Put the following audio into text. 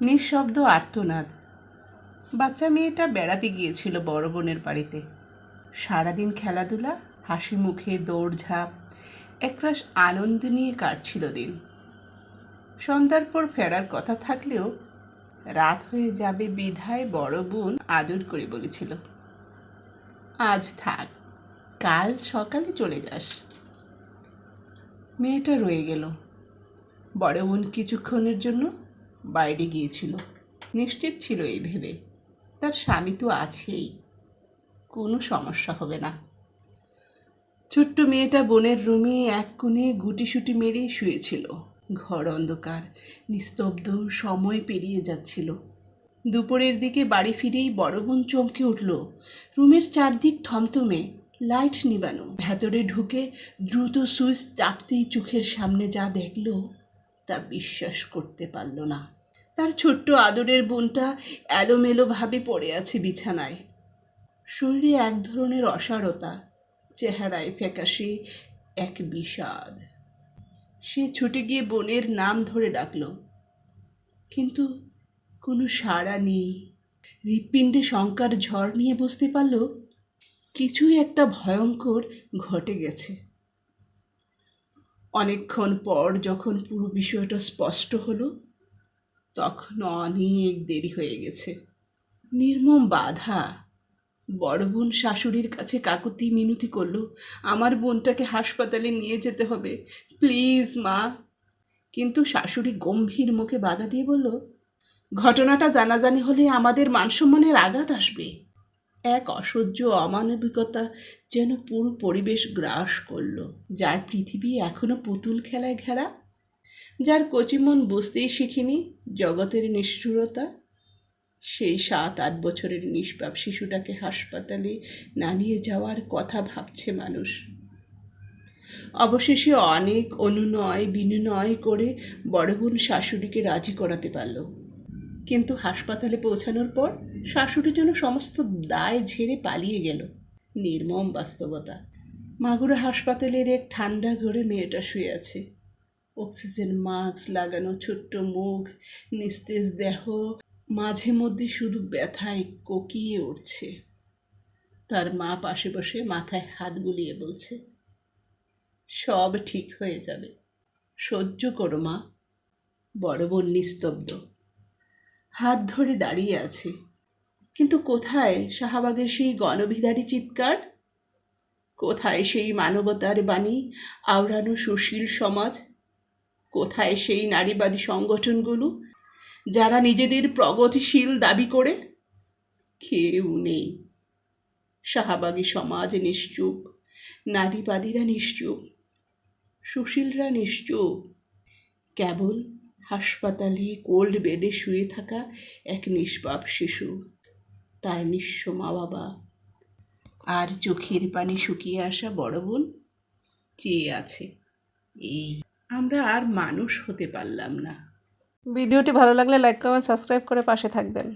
নিঃশব্দ আর্তনাদ। বাচ্চা মেয়েটা বেড়াতে গিয়েছিল বড় বোনের বাড়িতে। সারাদিন খেলাধুলা, হাসি মুখে দৌড়ঝাঁপ, একরাশ আনন্দ নিয়ে কাটছিল দিন। সন্ধ্যার পর ফেরার কথা থাকলেও রাত হয়ে যাবে বিধায় বড় বোন আদর করে বলেছিল, আজ থাক, কাল সকালে চলে যাস। মেয়েটা রয়ে গেল। বড় বোন কিছুক্ষণের জন্য বাইরে গিয়েছিল। নিশ্চিত ছিল এই ভেবে। তার স্বামী তো আছেই। কোনো সমস্যা হবে না। ছোট্ট মেয়েটা বোনের রুমে এক কোণে গুটিসুটি মেরে শুয়েছিল। ঘর অন্ধকার, নিস্তব্ধ, সময় পেরিয়ে যাচ্ছিল। দুপুরের দিকে বাড়ি ফিরেই বড় বোন চমকে উঠল। রুমের চারদিক থমথমে, লাইট নিবানো। ভেতরে ঢুকে দ্রুত সুইচ চাপতেই চোখের সামনে যা দেখল তা বিশ্বাস করতে পারল না। তার ছোট্ট আদরের বোনটা এলোমেলোভাবে পড়ে আছে বিছানায়। শরীরে এক ধরনের অসারতা, চেহারায় ফ্যাকাশে এক বিষাদ। সে ছুটে গিয়ে বোনের নাম ধরে ডাকল। কিন্তু কোনো সাড়া নেই। হৃৎপিণ্ডে শঙ্কার ঝড় নিয়ে বুঝতে পারল, কিছুই একটা ভয়ঙ্কর ঘটে গেছে। অনেকক্ষণ পর যখন পুরো বিষয়টা স্পষ্ট হলো, তখন অনেক দেরি হয়ে গেছে। নির্মম বাধা। বড় বোন শাশুড়ির কাছে কাকুতি মিনতি করল, আমার বোনটাকে হাসপাতালে নিয়ে যেতে হবে, প্লিজ মা। কিন্তু শাশুড়ি গম্ভীর মুখে বাধা দিয়ে বলল, ঘটনাটা জানাজানি হলে আমাদের মানসম্মানের আঘাত আসবে। এক অসহ্য অমানবিকতা যেন পুরো পরিবেশ গ্রাস করল। যার পৃথিবী এখনও পুতুল খেলায় ঘেরা? যার কচিমন বুঝতেই শিখিনি জগতের নিষ্ঠুরতা? সেই সাত আট বছরের নিষ্পাপ শিশুটাকে হাসপাতালে না নিয়ে যাওয়ার কথা ভাবছে মানুষ। অবশেষে অনেক অনুনয় বিনয় করে বড় বোন শাশুড়িকে রাজি করাতে পারল। কিন্তু হাসপাতালে পৌঁছানোর পর শাশুড়ি যেন সমস্ত দায় ঝেড়ে পালিয়ে গেল। নির্মম বাস্তবতা। মাগুরা হাসপাতালের এক ঠান্ডা ঘরে মেয়েটা শুয়ে আছে। অক্সিজেন মাস্ক লাগানো, ছোট্ট মুখ, নিস্তেজ দেহ, মাঝে মধ্যে শুধু ব্যথায় কোকিয়ে উঠছে। তার মা পাশে বসে মাথায় হাত বুলিয়ে বলছে, সব ঠিক হয়ে যাবে। সহ্য করো মা, বড় বোন নিস্তব্ধ। হাত ধরে দাঁড়িয়ে আছে। কিন্তু কোথায় শাহবাগের সেই গণভিদারী চিৎকার? কোথায় সেই মানবতার বাণী আওড়ানো সুশীল সমাজ? কোথায় সেই নারীবাদী সংগঠনগুলো যারা নিজেদের প্রগতিশীল দাবি করে? কেউ নেই। শাহবাগী সমাজ নিশ্চুপ, নারীবাদীরা নিশ্চুপ, সুশীলরা নিশ্চুপ, কেবল হাসপাতালে কোল্ড বেডে শুয়ে থাকা এক নিষ্পাপ শিশু। তার নিঃস্ব মা বাবা আর চোখের পানি শুকিয়ে আসা বড় বোন চেয়ে আছে। এই আমরা আর মানুষ হতে পারলাম না। ভিডিওটি ভালো লাগলে লাইক, কমেন্ট, সাবস্ক্রাইব করে পাশে থাকবেন।